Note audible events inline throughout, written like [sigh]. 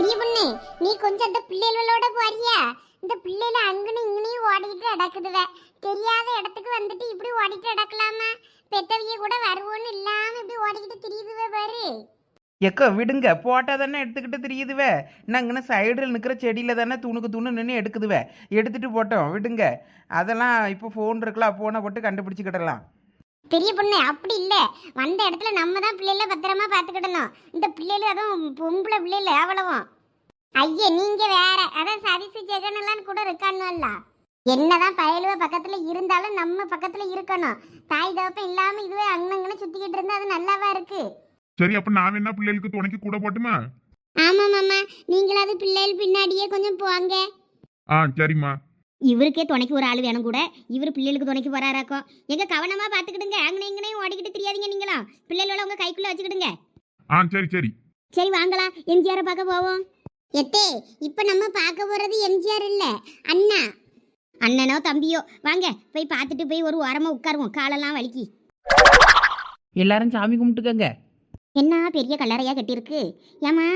பெரிய பொண்ணு நீ கொஞ்சம் அந்த பிள்ளைகளோட போறியா? இந்த பிள்ளைல அங்கனும் இங்கனையும் ஓடிக்கிட்டு அடக்குதுவ தெரியாத இடத்துக்கு வந்துட்டு இப்படி ஓடிட்டு அடக்கலாமா பெத்தவிய கூட வருவோன்னு இல்லாம இப்படி ஓடிக்கிட்டு திரியுதுவ பாரு. எக்கோ விடுங்க. போட்டா தானே எடுத்துக்கிட்டு தெரியுதுவே. நாங்கன்னு சைடில் நிற்கிற செடியில் தானே தூணுக்கு தூணு நின்று எடுக்குதுவே. எடுத்துட்டு போட்டோம். விடுங்க. அதெல்லாம் இப்போ ஃபோன் இருக்கலாம் ஃபோனை போட்டு கண்டுபிடிச்சிக்கிடலாம். பெரிய பொண்ணு அப்படி இல்ல. வந்த இடத்துல நம்ம தான் பிள்ளைல பத்திரமா பாத்துக்கிடணும் இந்த பிள்ளைல அதுவும் பொம்பளை பிள்ளைல அவ்வளவும். ஐயா நீங்க வேற. அதான் சரிசு ஜெகன் எல்லாம் கூட இருக்கானுல்ல என்னதான் பயலுவ பக்கத்துல இருந்தாலும் நம்ம பக்கத்துல இருக்கணும். தாய் தகப்பம் இல்லாம இதுவே அங்கன்னு சுத்திக்கிட்டு இருந்தா அது நல்லாவா இருக்கு? சரி அப்ப நான் என்ன பிள்ளைகளுக்கு துணைக்கு கூட போட்டுமா? ஆமா மாமா. நீங்களாவது பிள்ளைகள் பின்னாடியே கொஞ்சம் போங்க. ஆ சரிம்மா. இவருக்கே துணைக்கு ஒரு ஆள் வேணும் கூட. இவர் பிள்ளைகளுக்கு துணைக்கு போறாராக்கும் எங்க கவனமா பாத்துக்கிடுங்க. அங்கனே இங்கனையும் ஓடிக்கிட்டு தெரியாதீங்க நீங்களாம் பிள்ளைகளோட உங்க கைக்குள்ள வச்சுக்கிடுங்க. ஆ சரி சரி. சரி வாங்கலாம் எம்ஜிஆரை பார்க்க போவோம். எத்தே இப்ப நம்ம பார்க்க போறது எம்ஜிஆர் இல்ல அண்ணா. அண்ணனோ தம்பியோ. வாங்க போய் பார்த்துட்டு போய் ஒரு ஓரமா உட்காருவோம். காலெல்லாம் வலிக்கி. எல்லாரும் சாமி கும்பிட்டுக்கங்க. என்ன பெரிய கல்லறையா கட்டியிருக்கு? ஏமா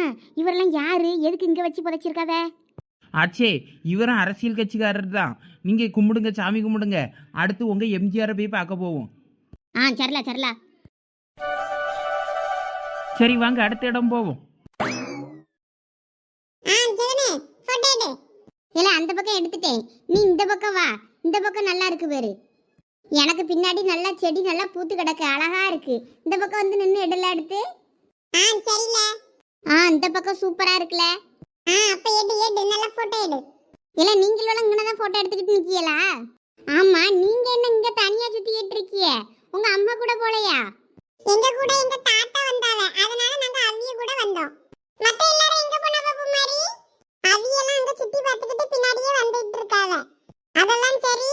இவரெல்லாம் யாரு? எதுக்கு இங்க வச்சு புதைச்சிருக்காவ ஆச்சே இவரும் அரசியல் கட்சிக்காரர் தான். நீங்கள் கும்பிடுங்க சாமி கும்பிடுங்க. அடுத்து உங்கள் எம்ஜிஆரை போய் பார்க்க போவோம். ஆ சரிலா சரிலா. சரி வாங்க அடுத்த இடம் போவோம். இல்ல அந்த பக்கம் எடுத்துட்டேன். நீ இந்த பக்கம் வா. இந்த பக்கம் நல்லா இருக்கு பேரு. எனக்கு பின்னாடி நல்லா செடி நல்லா பூத்து கிடக்கு. அழகா இருக்கு. இந்த பக்கம் வந்து நின்று இடல எடுத்து. ஆ சரில. ஆ இந்த பக்கம் சூப்பரா இருக்குல. ஆ அப்ப எடு எடு நல்ல போட்டோ எடு. இல்ல நீங்களும் இங்கன தான் போட்டோ எடுத்துக்கிட்டு நிக்கீங்களா ஆமா நீங்க என்ன இங்க தனியா சுத்திட்டு இருக்கீங்க உங்க அம்மா கூட போலையா? எங்க கூட எங்க தாத்தா வந்தாவ அதனால நாங்க அவிய கூட வந்தோம். மத்த எல்லாரும் எங்க போனாவ பூமாரி? அவியெல்லாம் அங்க சுத்தி பார்த்துக்கிட்டு பின்னாடியே வந்துட்டு இருக்காவ. அதெல்லாம் சரி.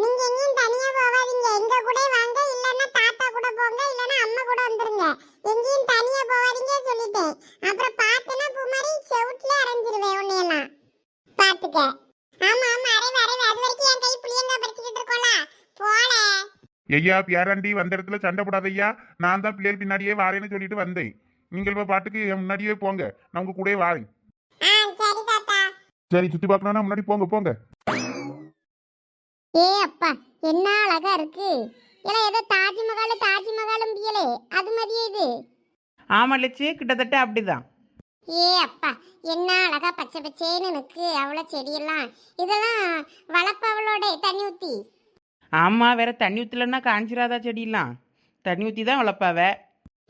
நீங்க எங்கேயும் தனியா போகாதீங்க. எங்க கூட வாங்க. இல்லன்னா தாத்தா கூட போங்க. இல்லன்னா அம்மா கூட வந்துருங்க. எங்கேயும் தனியா போகாதீங்க சொல்லிட்டேன். அப்புறம் பார்த்தனா பூமாரி செவுட்ல அரைஞ்சிருவேன் உன்னையெல்லாம். பாத்துக்க ஆமா ஆமா. அரைவே அரைவே அது வரைக்கும் என் கை புளியங்கா படிச்சுக்கிட்டு இருக்கோம்ல. போல. ஐயா பேராண்டி வந்த இடத்துல சண்டை போடாத ஐயா நான் தான் பிள்ளைகள் பின்னாடியே வாரேன்னு சொல்லிட்டு வந்தேன். நீங்கள் இப்ப பாட்டுக்கு என் முன்னாடியே போங்க. நான் உங்க கூடயே வாரேன். சரி சுத்தி பார்க்கணும்னா முன்னாடி போங்க போங்க. ஏ அப்பா என்ன அழகா இருக்கு. இல்ல ஏதோ தாஜ்மஹால் தாஜ்மஹாலும் பியலே. அது மாதிரியே இது. ஆமாம் லட்சு கிட்டத்தட்ட அப்படிதான். ஏ அப்பா என்ன அழகா பச்சை பச்சேன்னு நிற்கு அவ்வளோ செடியெல்லாம். இதெல்லாம் வளர்ப்பவளோட தண்ணி ஊத்தி. ஆமாம் வேற தண்ணி ஊற்றலன்னா காஞ்சிராதா செடியெல்லாம். தண்ணி ஊற்றி தான் வளர்ப்பாவ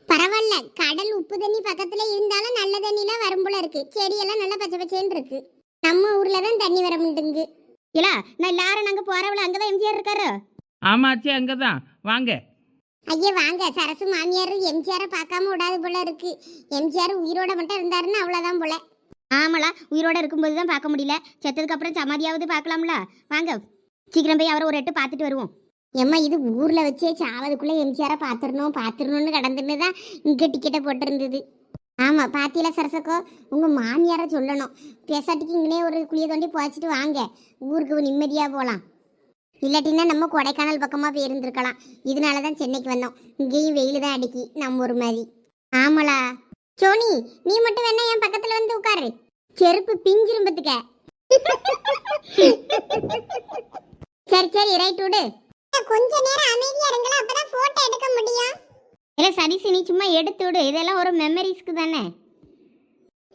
பரவாயில்ல கடல் உப்பு தண்ணி பக்கத்துல இருந்தாலும் நல்ல தண்ணிலாம் வரும் போல இருக்கு. செடியெல்லாம் நல்லா பச்சை பச்சேன்னு இருக்கு. நம்ம ஊர்ல தான் தண்ணி வர மாட்டேங்குது இல்ல நான் எல்லாரும் நாங்க போறவள அங்கதான் எம்ஜிஆர் இருக்காரு. ஆமாச்சே அங்கே தான் வாங்க. ஐயா வாங்க. சரசு மாமியார் எம்ஜிஆரை பார்க்காம விடாது போல இருக்கு. எம்ஜிஆர் உயிரோட மட்டும் இருந்தாருன்னா அவ்வளோதான் போல. ஆமாளா உயிரோட இருக்கும்போது தான் பார்க்க முடியல. செத்ததுக்கு அப்புறம் சமாதியாவது பார்க்கலாம்ல. வாங்க. சீக்கிரம் போய் அவரை ஒரு எட்டு பார்த்துட்டு வருவோம். ஏம்மா இது ஊரில் வச்சே சாவதுக்குள்ளே எம்ஜிஆரை பார்த்துடணும் பார்த்துடணும்னு கடந்துன்னு தான் இங்கே டிக்கெட்டை போட்டிருந்தது. ஆமாம் பாத்தியில சரசக்கோ உங்கள் மாமியாரை சொல்லணும். பேசாட்டிக்கு இங்கனே ஒரு குழியை தோண்டி புதைச்சிட்டு வாங்க. ஊருக்கு நிம்மதியாக போகலாம் இல்லாட்டின்னா நம்ம கொடைக்கானல் பக்கமாக போயிருந்துருக்கலாம் இதனால தான் சென்னைக்கு வந்தோம். இங்கேயும் வெயில் தான் அடிக்கி நம்ம ஒரு மாதிரி. ஆமாளா சோனி நீ மட்டும் வேணா என் பக்கத்தில் வந்து உட்காரு. செருப்பு பிஞ்சிரும்பத்துக்க சரி சரி ரைட் விடு. கொஞ்ச நேரம் அமைதியா இருங்களா அப்பதான் போட்டோ எடுக்க முடியும். இல்ல சரி சினி சும்மா எடுத்து விடு. இதெல்லாம் ஒரு மெமரிஸ்க்கு தானே?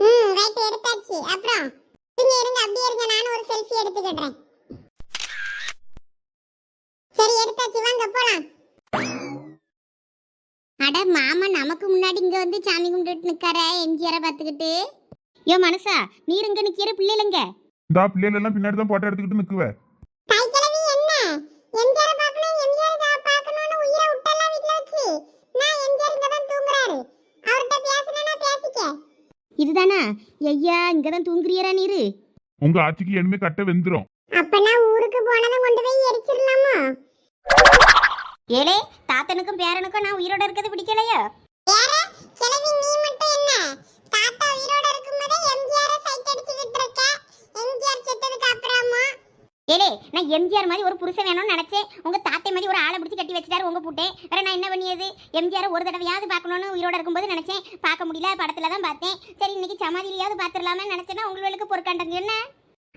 ம் ரைட் எடுத்தாச்சு. அப்புறம் இருங்க இருங்க அப்படியே இருங்க. நானும் ஒரு செல்ஃபி எடுத்துக்கிடுறேன். சரி எடுத்தாச்சு. வாங்க போலாம். அட மாமா நமக்கு முன்னாடி இங்க வந்து சாமி கும்பிட்டுட்டு நிக்கார எம்ஜிஆரை பார்த்துக்கிட்டு. யோ மனசா நீர் இங்க நிக்கிற பிள்ளைலங்க இந்த பிள்ளைகள் எல்லாம் பின்னாடி தான் போட்டோ எடுத்துக்கிட்டு நிக்குவ கைக்கிழவி என்ன எம்ஜிஆர் பார்க்கணும் எம்ஜிஆர் பார்க்கணும்னு உயிரை விட்டலாம் வீட்ல வச்சு நான் எம்ஜிஆர் இங்க தான் தூங்குறாரு அவர்கிட்ட பேசணும்னா பேசிக்க இதுதானா ஐயா இங்க தான் தூங்குறியரா நீரு. உங்க ஆட்சிக்கு இனிமே கட்ட வெந்துரும். அப்பனா ஊருக்கு போனதும் கொண்டு போய் எரிச்சிடலாமா? ஏலே தாத்தனுக்கும் பேரனுக்கும் நான் உயிரோட இருக்கிறது பிடிக்கலையோ? வேற கிழவி நீ மட்டும் என்ன? தாத்தா உயிரோட இருக்கும்போதே எம்ஜிஆர் சைட் அடிச்சுக்கிட்டு இருக்க. எம்ஜிஆர் செத்ததுக்கு அப்புறமா? ஏலே நான் எம்ஜிஆர் மாதிரி ஒரு புருஷன் வேணும்னு நினச்சேன். உங்கள் தாத்தை மாதிரி ஒரு ஆளை பிடிச்சி கட்டி வச்சிட்டாரு உங்கள் பூட்டே. வேற நான் என்ன பண்ணியது? எம்ஜிஆர் ஒரு தடவையாவது பார்க்கணும்னு உயிரோட இருக்கும்போது நினச்சேன். பார்க்க முடியல படத்தில் தான் பார்த்தேன். சரி இன்னைக்கு சமாதியிலையாவது பார்த்துடலாமே நினச்சேன்னா உங்களுக்கு பொறுக்காண்டங்க என்ன?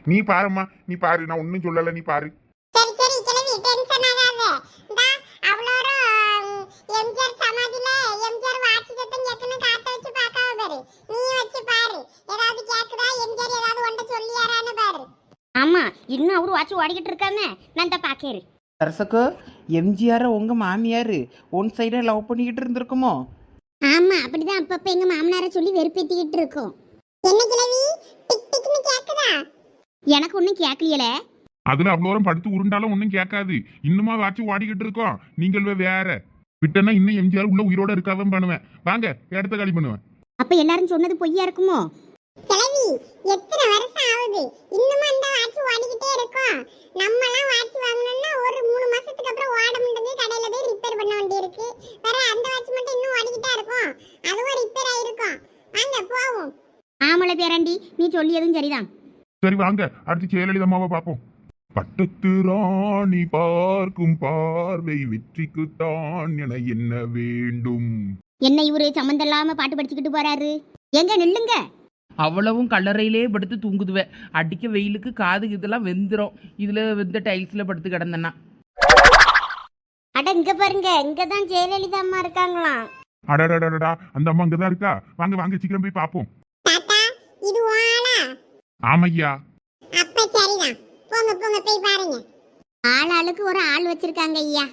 நீ பாரும்மா நீ பாரு. நான் ஒன்றும் சொல்லலை நீ பாரு சரி சரி கிளவி டென்ஷன் ஆகாத இந்தா அவ்வளோரும் எம்ஜிஆர் சமாதியில எம்ஜிஆர் வாட்சி சத்தம் கேட்கணும் காத்த வச்சு பார்க்காம பாரு நீ வச்சு பாரு ஏதாவது கேக்குதா எம்ஜிஆர் ஏதாவது ஒன்றை சொல்லியாரான்னு பாரு ஆமா இன்னும் அவரு வாட்சி ஓடிக்கிட்டு இருக்காம நான் தான் பாக்கேரு. அரசக்கோ எம்ஜிஆரை உங்கள் மாமியார் ஒன் சைடாக லவ் பண்ணிக்கிட்டு இருந்திருக்குமோ? ஆமா அப்படிதான் அப்பப்ப எங்க மாமனார சொல்லி வெறுப்பேத்திக்கிட்டு இருக்கோம். என்ன கிளவி டிக் டிக்னு கேக்குதா? எனக்கு ஒண்ணும் கேட்கலையல அதுல அவ்வளோ படுத்து உருண்டாலும் ஒன்றும் கேட்காது. இன்னுமா வாட்சி ஓடிக்கிட்டு இருக்கோம். நீங்கள் வேற. விட்டனா இன்னும் எம்ஜிஆர் உள்ள உயிரோட இருக்காதான் பண்ணுவேன். வாங்க இடத்த காலி பண்ணுவேன். அப்ப எல்லாரும் சொன்னது பொய்யா இருக்குமோ? கிளவி எத்தனை வருஷம் ஆகுது? இன்னும் அந்த வாட்ச் ஓடிக்கிட்டே இருக்கும் நம்ம எல்லாம் வாட்ச் வாங்கணும்னா ஒரு மூணு மாசத்துக்கு அப்புறம் ஓட முடியாது கடையில போய் ரிப்பேர் பண்ண வேண்டி இருக்கு வேற அந்த வாட்ச் மட்டும் இன்னும் ஓடிக்கிட்டே இருக்கும் அதுவும் ரிப்பேர் ஆயிருக்கும் வாங்க போவோம். ஆமல பேரண்டி நீ சொல்லியதும் சரிதான். சரி வாங்க. அடுத்து ஜெயலலிதாமாவை பார்ப்போம். பட்டத்து ராணி பார்க்கும் பார்வை வெற்றிக்குத்தான் என என்ன வேண்டும்? என்ன இவரு சம்மந்தம் இல்லாம பாட்டு படிச்சுக்கிட்டு போறாரு? எங்க நில்லுங்க. அவ்வளவும் கல்லறையிலே படுத்து தூங்குதுவே. அடிக்க வெயிலுக்கு காது இதெல்லாம் வெந்துடும் இதில் வெந்த டைல்ஸில் படுத்து கிடந்தேன்னா. அட இங்க பாருங்க. இங்கதான் ஜெயலலிதா அம்மா இருக்காங்களாம். அடடடடா அந்த அம்மா அங்கதான் இருக்கா? வாங்க வாங்க சீக்கிரம் போய் பார்ப்போம் தாத்தா இது ஆளா? ஆமையா. அப்ப சரிதான். போங்க போங்க போய் பாருங்க. ஆள் ஆளுக்கு ஒரு ஆள் வச்சிருக்காங்க ஐயா.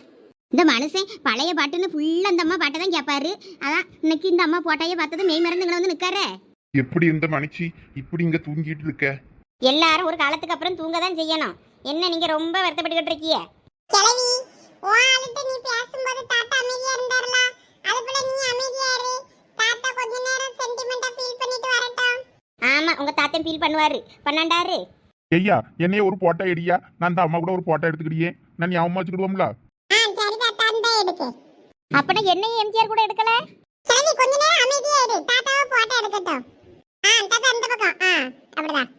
இந்த மனுஷன் பழைய பாட்டுன்னு ஃபுல்லா அந்த அம்மா பாட்டை தான் கேட்பாரு அதான் இன்னைக்கு இந்த அம்மா போட்டாயே பார்த்தது மெய் மறந்து இங்க வந்து நிக்காரு. எப்படி இந்த மனுச்சி இப்படி இங்க தூங்கிட்டு இருக்க? எல்லாரும் ஒரு காலத்துக்கு அப்புறம் தூங்க தான் செய்யணும். என்ன நீங்க ரொம்ப வருத்தப்பட்டுக்கிட்டு இருக்கீங்க? கிளவி ஓ ஆளுட்ட நீ பேசும்போது தாத்தா அமைதியா இருந்தாருல. அது போல நீ அமைதியா இரு. தாத்தா கொஞ்ச நேரம் சென்டிமெண்டா ஃபீல் பண்ணிட்டு வரட்டும். ஆமா உங்க தாத்தன் ஃபீல் பண்ணுவாரு. பண்ணாண்டாரு. ஐயா என்னைய ஒரு போட்டோ எடியா நான் அம்மா கூட ஒரு போட்டோ எடுத்துக்கிட்டியே. நான் ஞாபகமா வச்சுக்கிடுவோம்ல? ஆ சரி தாத்தா அந்த எடுக்கு. அப்பட என்னையும் எம்ஜிஆர் கூட எடுக்கல? சரி கொஞ்ச நேரம் அமைதியா இரு. தாத்தாவை போட்டோ எடுக்கட்டும். தாத்தா அந்த பக்கம் ஆ அப்படிதான்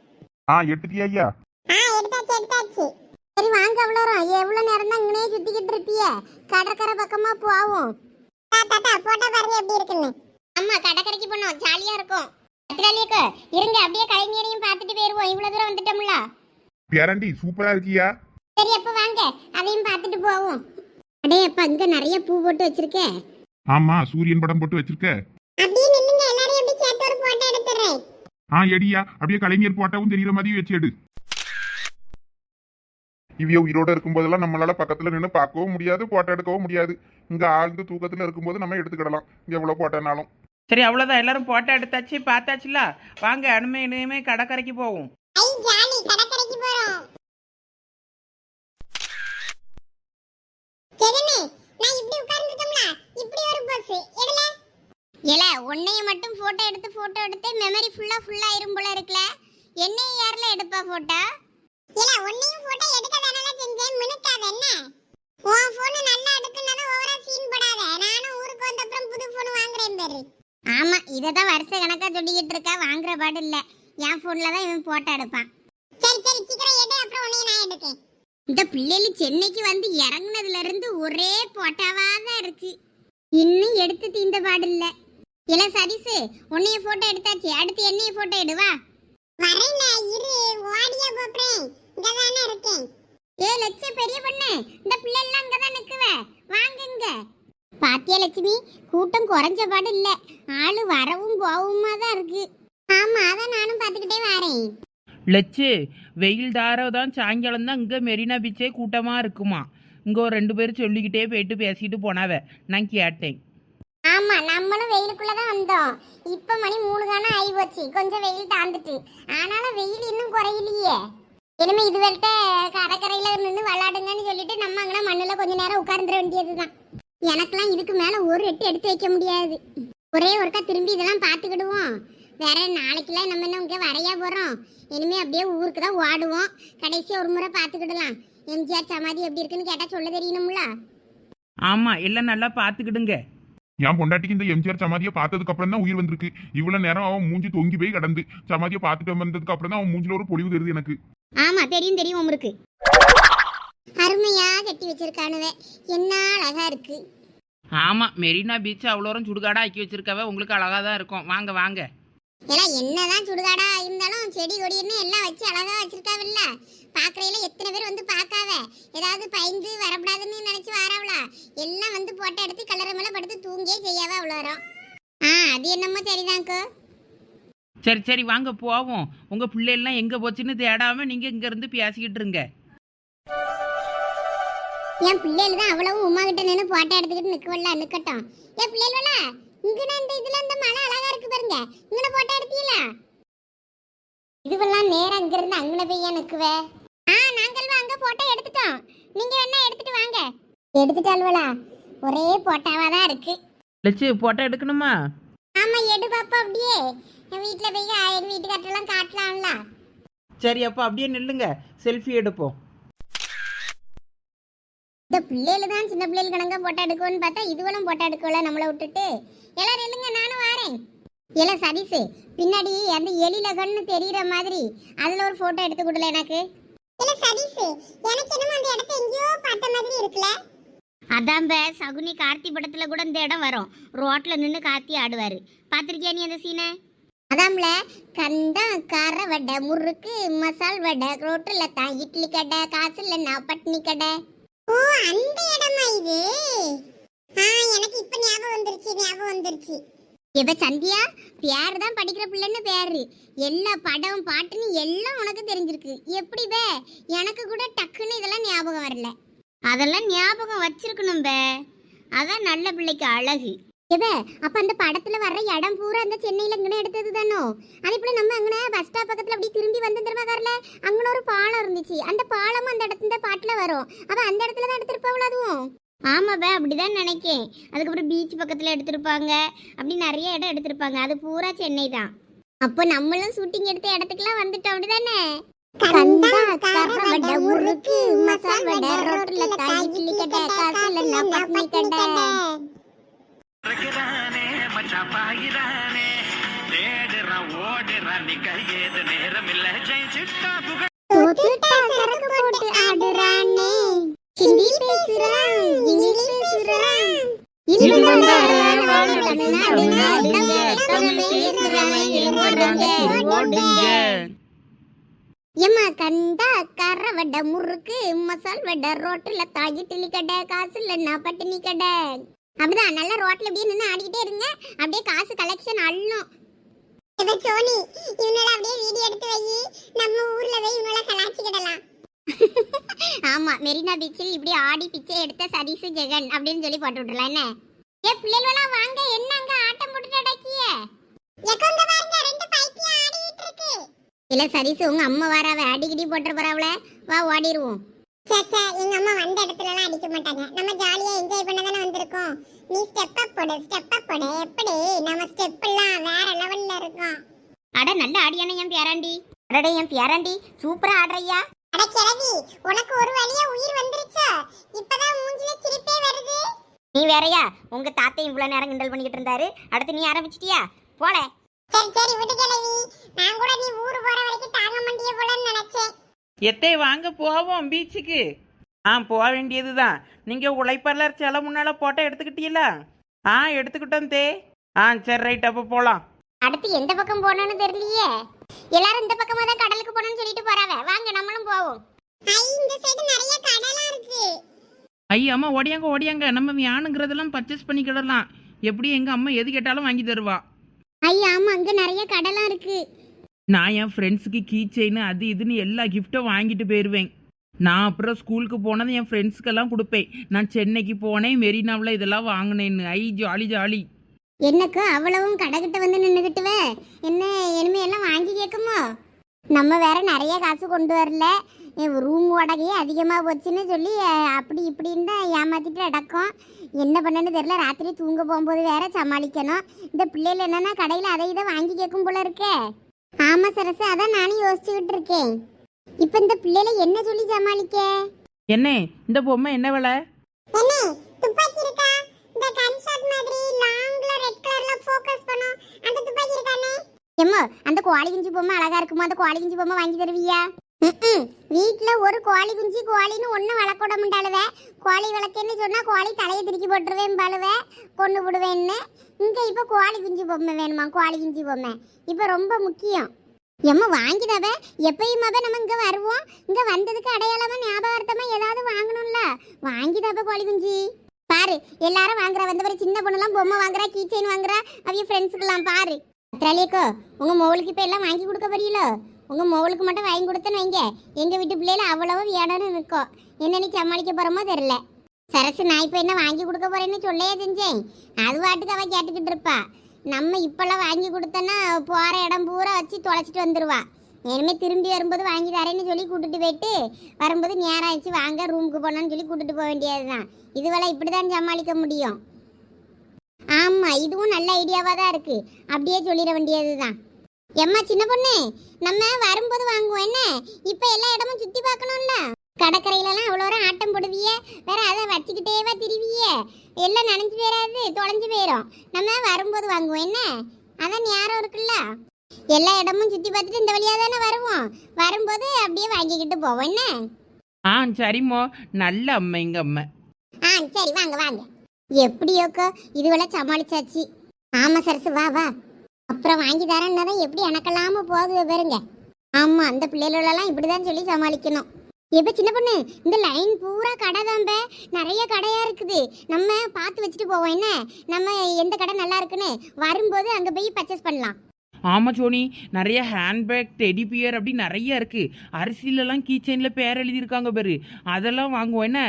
ஆ எடுத்துட்டியா ஐயா? ஆ எடுத்தாச்சு எடுத்தாச்சு சரி வாங்க அவ்வளோ எவ்வளவு நேரம் தான் இங்கனே சுத்திக்கிட்டு இருப்பிய? கடற்கரை பக்கமா போவோம். தாத்தா போட்டோ பாருங்க எப்படி இருக்குன்னு அம்மா கடற்கரைக்கு போனோம். ஜாலியா இருக்கும். பத்திராளியக்கு இருங்க. அப்படியே கலைஞரையும் பார்த்துட்டு போயிருவோம். இவ்வளவு தூரம் வந்துட்டோம்ல. பேரண்டி சூப்பரா இருக்கியா? சரி அப்ப வாங்க. அதையும் பார்த்துட்டு போவோம். அடே அப்பா இங்க நிறைய பூ போட்டு வச்சிருக்கே. ஆமா சூரியன் படம் போட்டு வச்சிருக்க. அப்படியே நில்லுங்க எல்லாரையும் எப்படி சேர்த்து ஒரு போட்டோ எடுத்துறேன் ஆ எடியா. அப்படியே கலைஞர் போட்டாவும் தெரியுற மாதிரி வச்சு எடு. இவிய உயிரோட இருக்கும்போதெல்லாம் நம்மளால பக்கத்துல நின்று பார்க்கவும் முடியாது போட்டோ எடுக்கவும் முடியாது. இங்க ஆழ்ந்து தூக்கத்துல இருக்கும்போது நம்ம எடுத்துக்கிடலாம். எவ்வளவு போட்டோனாலும் சரி அவ்வளோதான் எல்லாரும் போட்டோ எடுத்தாச்சு பார்த்தாச்சுல? வாங்க அனுமே இனிமே கடற்கரைக்கு போவோம். ஐ ஜாலி கடற்கரைக்கு போறோம். ஜெகனே நான் இப்படி உட்கார்ந்துட்டோம்ல இப்படி ஒரு போஸ் எடுல. இல்ல உன்னைய மட்டும் போட்டோ எடுத்து போட்டோ எடுத்து மெமரி ஃபுல்லா ஃபுல்லா ஆயிரும் போல இருக்குல. என்னைய யார்ல எடுப்பா போட்டோ இல்ல உன்னையும் போட்டோ எடுக்கதானல செஞ்சேன் மினுக்காத என்ன? உன் போன் நல்லா எடுக்குனதா ஓவரா சீன் போடாத. நானும் ஊருக்கு வந்த அப்புறம் புது போன் வாங்குறேன் பாரு. ஆமா இத தான் வருஷ கணக்கா சொல்லிக்கிட்டு இருக்கா வாங்குற பாடு இல்ல. என் போன்ல தான் இவன் போட்டோ எடுப்பான். சரி சரி சீக்கிரம் எடு அப்புறம் உன்னைய நான் எடுக்கேன். இந்த பிள்ளைகள் சென்னைக்கு வந்து இறங்குனதுல இருந்து ஒரே போட்டாவா தான் இருக்கு. இன்னும் எடுத்து தீந்த பாடு இல்ல சதீஷ் உன்னைய போட்டோ எடுத்தாச்சு. அடுத்து என்னைய போட்டோ எடுவா வரேன் இரு ஓடியா போறேன் இங்க தானே இருக்கேன். ஏ லட்ச பெரிய பொண்ணு. இந்த பிள்ளை எல்லாம் இங்க தான் நிக்குவ. வாங்க இங்க. பாத்தியா லட்சுமி? கூட்டம் குறைஞ்ச பாடு இல்ல. ஆளு வரவும் போவுமா தான் இருக்கு. ஆமா அதான் நானும் பாத்துக்கிட்டே வரேன். லட்சு வெயில் தாரம் தான் சாயங்காலம் தான் இங்கே மெரினா பீச்சே கூட்டமாக இருக்குமா? இங்கே ஒரு ரெண்டு பேரும் சொல்லிக்கிட்டே போயிட்டு பேசிட்டு போனாவ. நான் கேட்டேன். ஆமா நம்மளும் வெயிலுக்குள்ள தான் வந்தோம். இப்ப மணி மூணு தானே ஆகி போச்சு கொஞ்சம் வெயில் தாழ்ந்துட்டு. ஆனாலும் வெயில் இன்னும் குறையிலையே. இனிமே இதுவரைட்ட கடற்கரையில நின்று விளாடுங்கன்னு சொல்லிட்டு நம்ம அங்கே மண்ணுல கொஞ்ச நேரம் உட்கார்ந்துட வேண்டியதுதான். எனக்கெல்லாம் இதுக்கு மேல ஒரு எட்டு எடுத்து வைக்க முடியாது. ஒரே ஒருக்கா திரும்பி இதெல்லாம் பார்த்துக்கிடுவோம். வேற நாளைக்கெல்லாம் நம்ம என்ன இங்கே வரையா போகிறோம் இனிமே அப்படியே ஊருக்கு தான் ஓடுவோம். கடைசியாக ஒரு முறை பார்த்துக்கிடலாம். எம்ஜிஆர் சமாதி எப்படி இருக்குன்னு கேட்டால் சொல்ல தெரியணும்ல? ஆமாம் எல்லாம் நல்லா பார்த்துக்கிடுங்க. என் பொண்டாட்டிக்கு இந்த எம்ஜிஆர் சமாதியை பார்த்ததுக்கு அப்புறம் தான் உயிர் வந்திருக்கு. இவ்வளவு நேரம் அவன் மூஞ்சி தொங்கி போய் கடந்து. சமாதியை பார்த்துட்டு வந்ததுக்கு அப்புறம் தான் அவன் மூஞ்சில ஒரு பொலிவு தெரியுது எனக்கு. ஆமா தெரியும் தெரியும் உங்களுக்கு அருமையா கட்டி வச்சிருக்கானுவே. என்ன அழகா இருக்கு. ஆமாம் மெரினா பீச் அவ்வளோரம் சுடுகாடாக ஆக்கி வச்சிருக்கவ உங்களுக்கு அழகாக தான் இருக்கும். வாங்க வாங்க. எல்லாம் என்னதான் சுடுகாடா இருந்தாலும் செடி கொடின்னு எல்லாம் வச்சு அழகா வச்சிருக்காவில்ல? பாக்குறையில எத்தனை பேர் வந்து பார்க்காவ ஏதாவது பயந்து வரக்கூடாதுன்னு நினைச்சு வாராவளா? எல்லாம் வந்து போட்டோ எடுத்து கலர் மேல படுத்து தூங்கே செய்யாவ அவ்வளோ வரும் ஆ அது என்னமோ சரிதான்க்கோ சரி சரி வாங்க போவோம். உங்கள் பிள்ளைகள்லாம் எங்கே போச்சுன்னு தேடாமல் நீங்கள் இங்கேருந்து பேசிக்கிட்டு இருங்க. என் பிள்ளைகள் தான் அவ்வளவு உமா கிட்ட நின்று போட்டோ எடுத்துக்கிட்டு நிக்கவல்ல நிக்கட்டும். என் பிள்ளைகள இங்கன இந்த இதுல இந்த மலை அழகா இருக்கு பாருங்க. இங்கன போட்டோ எடுத்தீங்களா? இதுவெல்லாம் நேரா இங்க இருந்து அங்கன போய் நிக்குவே? ஆ நாங்கள் அங்க போட்டோ எடுத்துட்டோம். நீங்க வேணா எடுத்துட்டு வாங்க. எடுத்துட்டாள்வலா ஒரே போட்டாவா தான் இருக்கு. லட்சு போட்டோ எடுக்கணுமா? ஆமா எடு பாப்பா அப்படியே. என் வீட்டுல போய் என் வீட்டுக்காரெல்லாம் காட்டலாம்ல. சரி அப்போ அப்படியே நில்லுங்க. செல்ஃபி எடுப்போம். இந்த பிள்ளைகள் தான் சின்ன பிள்ளைகள் கணக்கா போட்டோ எடுக்கும்னு பார்த்தா இதுவெல்லாம் போட்டோ எடுக்கல நம்மளை விட்டுட்டு. எல்லாரும் இல்லைங்க நானும் வரேன். இல்ல சதீஷ் பின்னாடி அந்த எலில கண்ணு தெரியற மாதிரி அதுல ஒரு போட்டோ எடுத்து கொடுல எனக்கு. இல்ல சதீஷ் எனக்கு என்னமோ அந்த இடத்த எங்கேயோ பார்த்த மாதிரி இருக்குல அதான் பே சகுனி கார்த்தி படத்துல கூட இந்த இடம் வரும். ரோட்ல நின்னு கார்த்தி ஆடுவாரு. பாத்திருக்கியா நீ அந்த சீனை அதாம்ல கந்தா கார வடை முறுக்கு மசால் வடை ரோட்டுல தான் இட்லி கடை காசு இல்லைன்னா பட்னி கடை. ஓ அந்த இடமா இது? ஆ எனக்கு இப்ப ஞாபகம் வந்துருச்சு ஞாபகம் வந்துருச்சு. இப்ப சந்தியா? பேர் தான் படிக்கிற பிள்ளைன்னு பேரு. எல்லா படம் பாட்டுன்னு எல்லாம் உனக்கு தெரிஞ்சிருக்கு. எப்படி பே? எனக்கு கூட டக்குன்னு இதெல்லாம் ஞாபகம் வரல. அதெல்லாம் ஞாபகம் வச்சிருக்கணும் பே. அதான் நல்ல பிள்ளைக்கு அழகு. இவ அப்ப அந்த படத்துல வர்ற இடம் பூரா அந்த சென்னையில இங்கன எடுத்தது தானோ? அதே போல நம்ம அங்கன பஸ் ஸ்டாப் பக்கத்துல அப்படி திரும்பி வந்து திரும்ப கார்ல அங்கன ஒரு பாலம் இருந்துச்சு. அந்த பாலமும் அந்த இடத்துல பாட்டுல வரும். அப்ப அந்த இடத்துல தான் எடுத்திருப்பாவளோ அதுவும்? ஆமா பே அப்படிதான் நினைக்கேன். அதுக்கப்புறம் பீச் பக்கத்துல எடுத்திருப்பாங்க. அப்படி நிறைய இடம் எடுத்திருப்பாங்க. அது பூரா சென்னை தான். அப்போ நம்மளும் ஷூட்டிங் எடுத்த இடத்துக்குலாம் வந்துட்டோம். அப்படிதானே? கந்தா கரவடை முறுக்கு மசால் வடை ரோட்ல காய் இட்லி கடை காசு இல்லைன்னா பட்னி கடை எம்மா கந்தா கர வடை முறுக்கு மசால் வடை ரோட்டுல தாய் இட்லி கடை காசு இல்லைன்னா பட்டினி கடை? அப்படிதான் நல்ல ரோட்ல அப்படியே நின்று ஆடிக்கிட்டே இருங்க. அப்படியே காசு கலெக்ஷன் அள்ளும். இப்ப சோனி இவனால அப்படியே வீடியோ எடுத்து வை. நம்ம ஊர்ல போய் இவனால கலாச்சிக்கிடலாம் [laughs] ஆமா மெரினா பீச்சில் இப்படி ஆடி பிச்சை எடுத்த சதீஷ் ஜெகன் அப்படின்னு சொல்லி போட்டு விட்டுலாம் என்ன? ஏ பிள்ளைகளெல்லாம் வாங்க என்ன அங்க ஆட்டம் போட்டுட்டு அடக்கிய எக்கங்க பாருங்க ரெண்டு பைத்தியம் ஆடிட்டு இருக்கு. இல்ல சதீஷ் உங்க அம்மா வராவ அடிக்கடி போட்டுற போறாவல வா ஓடிடுவோம் சேச்சா எங்க அம்மா வந்த இடத்துல எல்லாம் அடிக்க மாட்டாங்க. நம்ம ஜாலியா என்ஜாய் பண்ண தானே வந்திருக்கோம். நீ ஸ்டெப் அப் போடு ஸ்டெப் அப் போடு. எப்படி? நம்ம ஸ்டெப் எல்லாம் வேற லெவல்ல இருக்கும். அட நல்ல ஆடியான என் பேராண்டி. அடடே என் பேராண்டி. சூப்பரா ஆடுறையா அட கிழவி உனக்கு ஒரு வழியா உயிர் வந்துருச்சா? இப்பதான் மூஞ்சில சிரிப்பே வருது. நீ வேறயா? உங்க தாத்தை இவ்வளவு நேரம் கிண்டல் பண்ணிக்கிட்டு இருந்தாரு. அடுத்து நீ ஆரம்பிச்சிட்டியா? போல. சரி சரி கிழவி. நான் கூட நீ ஊரு போற வரைக்கும் தாங்க மாட்டிய போலன்னு நினைச்சேன். எத்தே வாங்க போவோம் பீச்சுக்கு. ஆ போக வேண்டியது தான் நீங்கள் உழைப்பாளர் சில முன்னால் போட்டோ எடுத்துக்கிட்டீங்களா ஆ எடுத்துக்கிட்டோம் தே. ஆ சரி ரைட் அப்போ போகலாம் அடுத்து எந்த பக்கம் போகணும்னு தெரியலையே. எல்லாரும் இந்த பக்கமா தான் கடலுக்கு போகணும்னு சொல்லிட்டு போறாவ. வாங்க நம்மளும் போவோம். இந்த சைடு நிறைய கடலா இருக்கு. ஐயா அம்மா ஓடியாங்க ஓடியாங்க. நம்ம வேணுங்கிறதெல்லாம் பர்ச்சேஸ் பண்ணிக்கிடலாம் எப்படி எங்கள் அம்மா எது கேட்டாலும் வாங்கி தருவா. ஐ ஆமா அங்க நிறைய கடலா இருக்கு. நான் என் ஃப்ரெண்ட்ஸுக்கு கீ செயின் அது இதுன்னு எல்லா கிஃப்ட்டும் வாங்கிட்டு போயிடுவேன் நான் அப்புறம் ஸ்கூலுக்கு போனது என் ஃப்ரெண்ட்ஸுக்கெல்லாம் கொடுப்பேன். நான் சென்னைக்கு போனேன் மெரினாவில் இதெல்லாம் வாங்கினேன்னு. ஐ ஜாலி ஜாலி. என்னக்கு அவ்வளவும் கடைகிட்ட வந்து நின்றுக்கிட்டுவே என்ன இனிமையெல்லாம் வாங்கி கேட்குமோ நம்ம வேற நிறைய காசு கொண்டு வரல. ரூம் வாடகையே அதிகமாக போச்சுன்னு சொல்லி அப்படி இப்படின்னு தான் ஏமாத்திட்டு அடக்கம் என்ன பண்ணன்னு தெரியல. ராத்திரி தூங்க போகும்போது வேற சமாளிக்கணும். இந்த பிள்ளைகள் என்னன்னா கடையில் அதை இதை வாங்கி கேட்கும் போல இருக்கே. ஆமா சரசு அதான் நானும் யோசிச்சுக்கிட்டு இருக்கேன் இப்போ இந்த பிள்ளைல என்ன சொல்லி சமாளிக்க? என்ன? இந்த பொம்மை என்ன விலை? என்ன? துப்பாக்கி இருக்கா? இந்த கன் ஷாட் மாதிரி லாங்ல ரெட் கலர்ல ஃபோக்கஸ் பண்ணும். அந்த துப்பாக்கி இருக்கானே? எம்மா அந்த கோழி குஞ்சு பொம்மை அழகா இருக்குமா? அந்த கோழி குஞ்சு பொம்மை வாங்கி தருவியா? வீட்டில் ஒரு கோழி குஞ்சு கோழின்னு ஒன்றும் வளர்க்கூட முடியாளுவே கோழி வளர்க்கன்னு சொன்னால் கோழி தலையை திருக்கி போட்டுருவேன் பாழுவே கொண்டு விடுவேன்னு இங்கே இப்போ கோழி குஞ்சு பொம்மை வேணுமா? கோழி குஞ்சு பொம்மை. இப்போ ரொம்ப முக்கியம். எம்மா வாங்கிதாவ. எப்பயுமாவே நம்ம இங்கே வருவோம். இங்கே வந்ததுக்கு அடையாளமாக ஞாபகார்த்தமாக ஏதாவது வாங்கணும்ல? வாங்கிதாவ கோழி குஞ்சு. பாரு எல்லாரும் வாங்குறா வந்தவரை சின்ன பொண்ணுலாம் பொம்மை வாங்குறா கீச்சைன் வாங்குறா அவங்க ஃப்ரெண்ட்ஸுக்கெல்லாம் பாரு. அத்ராலியக்கோ உங்கள் மோளுக்கு இப்போ எல்லாம் வாங்கி கொடுக்க போறீங்களோ உங்கள் மோளுக்கு மட்டும் வாங்கி கொடுத்தேன்னு வைங்க. எங்கள் வீட்டு பிள்ளையில அவ்வளவு வேணும்னு இருக்கோம் என்ன நீ சமாளிக்க போகிறோமோ தெரில சரசு நான் இப்போ என்ன வாங்கி கொடுக்க போறேன்னு சொல்லையே செஞ்சேன். அது வாட்டுக்கு அவள் கேட்டுக்கிட்டு இருப்பா. நம்ம இப்போல்லாம் வாங்கி கொடுத்தோன்னா போகிற இடம் பூரா வச்சு தொலைச்சிட்டு வந்துடுவா இனிமேல் திரும்பி வரும்போது வாங்கி தரேன்னு சொல்லி கூட்டிட்டு போயிட்டு வரும்போது நேரம் ஆயிடுச்சு வாங்க ரூமுக்கு போனான்னு சொல்லி கூட்டுட்டு போக வேண்டியது தான் இதுவெல்லாம் இப்படிதான் சமாளிக்க முடியும். ஆமாம் இதுவும் நல்ல ஐடியாவாக தான் இருக்குது அப்படியே சொல்லிட வேண்டியது தான் எம்மா சின்ன பொண்ணு நம்ம வரும்போது வாங்குவோம் என்ன? இப்ப எல்லா இடமும் சுத்தி பார்க்கணும்ல? கடற்கரையிலலாம் அவ்வளோ நேரம் ஆட்டம் போடுவிய வேற அதை வச்சுக்கிட்டேவா திரிவிய? எல்லாம் நனைஞ்சு போயிடாது தொலைஞ்சு போயிடும் நம்ம வரும்போது வாங்குவோம் என்ன? அதான் நேரம் இருக்குல்ல. எல்லா இடமும் சுத்தி பார்த்துட்டு இந்த வழியா தானே வருவோம். வரும்போது அப்படியே வாங்கிக்கிட்டு போவோம் என்ன? ஆ சரிம்மா. நல்ல அம்மா எங்க அம்மா. ஆ சரி வாங்க வாங்க. எப்படியோக்கோ இதுவெல்லாம் சமாளிச்சாச்சு. ஆமா சரசு வா வா. அப்புறம் வாங்கி தரேன்னா தான் எப்படி எனக்கெல்லாம போகுது பாருங்க. ஆமா அந்த பிள்ளைகளெல்லாம் இப்படிதான் சொல்லி சமாளிக்கணும். எப்போ சின்ன பொண்ணு இந்த லைன் பூரா கடை தான்பே நிறைய கடையாக இருக்குது. நம்ம பார்த்து வச்சுட்டு போவோம் என்ன? நம்ம எந்த கடை நல்லா இருக்குன்னு. வரும்போது அங்கே போய் பர்ச்சேஸ் பண்ணலாம். ஆமாம் சோனி. நிறைய ஹேண்ட்பேக் டெடி பியர் அப்படி நிறைய இருக்குது அரிசியிலலாம் கீச்சைனில் பேர் எழுதியிருக்காங்க பாரு. அதெல்லாம் வாங்குவோம் என்ன?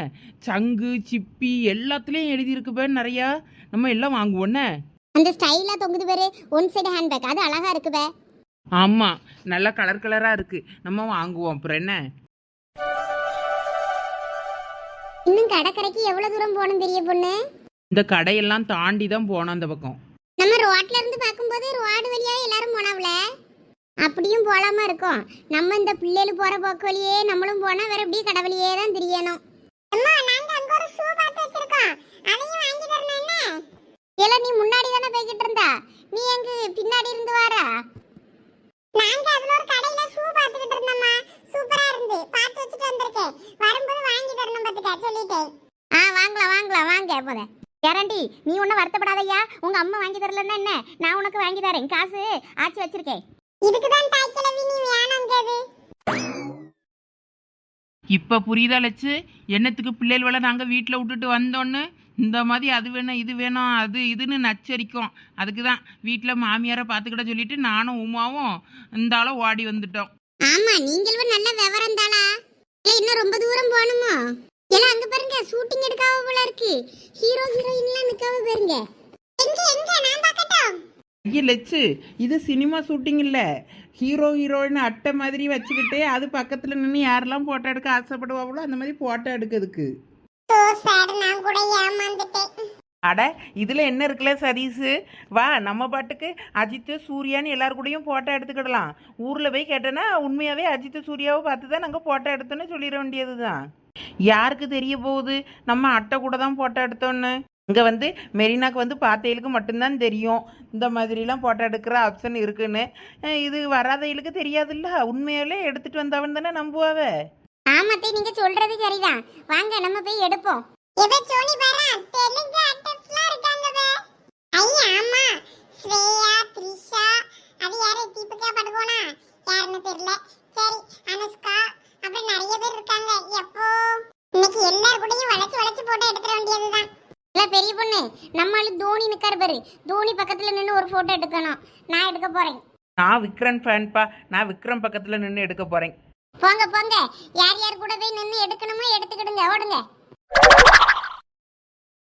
சங்கு சிப்பி எல்லாத்துலேயும் எழுதியிருக்கு பேர் நிறையா. நம்ம எல்லாம் வாங்குவோம் என்ன? அந்த ஸ்டைலா தொங்குது பேரு. ஒன் சைடு ஹேண்ட்பேக் அது அழகா இருக்கு பே. ஆமாம் நல்லா கலர் கலராக இருக்கு. நம்ம வாங்குவோம். அப்புறம் என்ன? இன்னும் கடற்கரைக்கு எவ்வளவு தூரம் போகணும் பெரிய பொண்ணு? இந்த கடையெல்லாம் தாண்டி தான் போனோம் அந்த பக்கம். நம்ம ரோட்ல இருந்து பார்க்கும்போது ரோடு வழியா எல்லாரும் போனாவுல அப்படியும் போலாமா இருக்கும். நம்ம இந்த பிள்ளைகள் போற போக்கு வழியே நம்மளும் போனா வேற அப்படியே கடை வழியே தான் தெரியணும். அம்மா நாங்க அங்க ஒரு ஷூ பார்த்து வச்சிருக்கோம். அதையும் ஏல நீ முன்னாடி தானே போய்கிட்டு இருந்தா நீ எங்க பின்னாடி இருந்து வாரா? நாங்க அதுல ஒரு கடையில ஷூ பாத்துக்கிட்டு இருந்தோம்மா. சூப்பரா இருந்து. பாத்து வச்சிட்டு வந்திருக்கேன். வரும்போது வாங்கி தரணும் பாத்துக்க சொல்லிட்டேன் ஆ வாங்கலாம் வாங்கலாம். வாங்க போத. கேரண்டி நீ ஒன்றும் வருத்தப்படாதய்யா. உங்க அம்மா வாங்கி தரலன்னா என்ன? நான் உனக்கு வாங்கி தரேன். காசு ஆச்சு வச்சிருக்கேன். இதுக்கு தான் தாய் கிழவி நீ வேணுங்கிறது இப்போ புரியுதா லட்சு என்னத்துக்கு பிள்ளைகள நாங்கள் வீட்டில் விட்டுட்டு வந்தோன்னு? இந்த மாதிரி அது வேணும் இது வேணும் அது இதுன்னு நச்சரிக்கும். அதுக்கு தான் வீட்டில் மாமியாரை பார்த்துக்கிட சொல்லிட்டு நானும் உமாவும் இந்த ஆளும் ஓடி வந்துட்டோம். ஆமா நீங்களும் நல்ல விவரம் தாளா இல்ல இன்னும் ரொம்ப தூரம் போகணுமோ? எல்லாம் அங்க பாருங்க ஷூட்டிங் எடுக்காவ போல இருக்கு. ஹீரோ ஹீரோயின்லாம் நிக்காவ பாருங்க. எங்க எங்க? நான் பார்க்கட்டும். ஐயா லட்சு இது சினிமா ஷூட்டிங் இல்லை. ஹீரோ ஹீரோயின் அட்டை மாதிரி வச்சுக்கிட்டு அது பக்கத்தில் நின்று யாரெல்லாம் ஃபோட்டோ எடுக்க ஆசைப்படுவாங்களோ அந்த மாதிரி ஃபோட்டோ எடுக்கிறதுக்கு. சோ சார் நான் கூட ஏமாந்துட்டேன். அட இதில் என்ன இருக்குல்ல சதீஸு வா நம்ம பாட்டுக்கு அஜித் சூர்யான்னு எல்லாரு கூடயும் ஃபோட்டோ எடுத்துக்கிடலாம். ஊரில் போய் கேட்டேன்னா உண்மையாகவே அஜித் சூர்யாவை பார்த்து தான் நாங்கள் ஃபோட்டோ எடுத்தோன்னு சொல்லிட வேண்டியது தான் யாருக்கு தெரிய போகுது? நம்ம அட்டை கூட தான் ஃபோட்டோ எடுத்தோன்னு இங்கே வந்து மெரினாக்கு வந்து பார்த்தவங்களுக்கு மட்டும்தான் தெரியும். இந்த மாதிரிலாம் ஃபோட்டோ எடுக்கிற ஆப்ஷன் இருக்குன்னு. இது வராதவங்களுக்கு தெரியாதுல்ல? உண்மையாலே எடுத்துகிட்டு வந்தவன் தானே நம்புவாவே? ஆமாத்தே நீங்க சொல்றது சரிதான். வாங்க நம்ம போய் எடுப்போம். எபே சோனி பாரா தெலுங்கு ஆக்டர்ஸ்லாம் இருக்காங்க பே ஐயா ஆமா. ஸ்ரேயா த்ரிஷா அது யாரு? தீபிகா படுகோனா? யாருன்னு தெரியல. சரி அனுஷ்கா அப்புறம் நிறைய பேர் இருக்காங்க. எப்போ? இன்னைக்கு எல்லார் கூடயும் வளைச்சு வளைச்சு போட்டோ எடுத்துற வேண்டியதுதான். இல்ல பெரிய பொண்ணு. நம்மளு தோனி நிக்காரு பாரு. தோனி பக்கத்துல நின்னு ஒரு போட்டோ எடுக்கணும். நான் எடுக்க போறேன். நான் விக்ரம் ஃபேன்ப்பா நான் விக்ரம் பக்கத்தில் நின்று எடுக்க போகிறேன் போங்க போங்க. யார் யார் கூட போய் நின்று எடுக்கணுமோ எடுத்துக்கிடுங்க ஓடுங்க.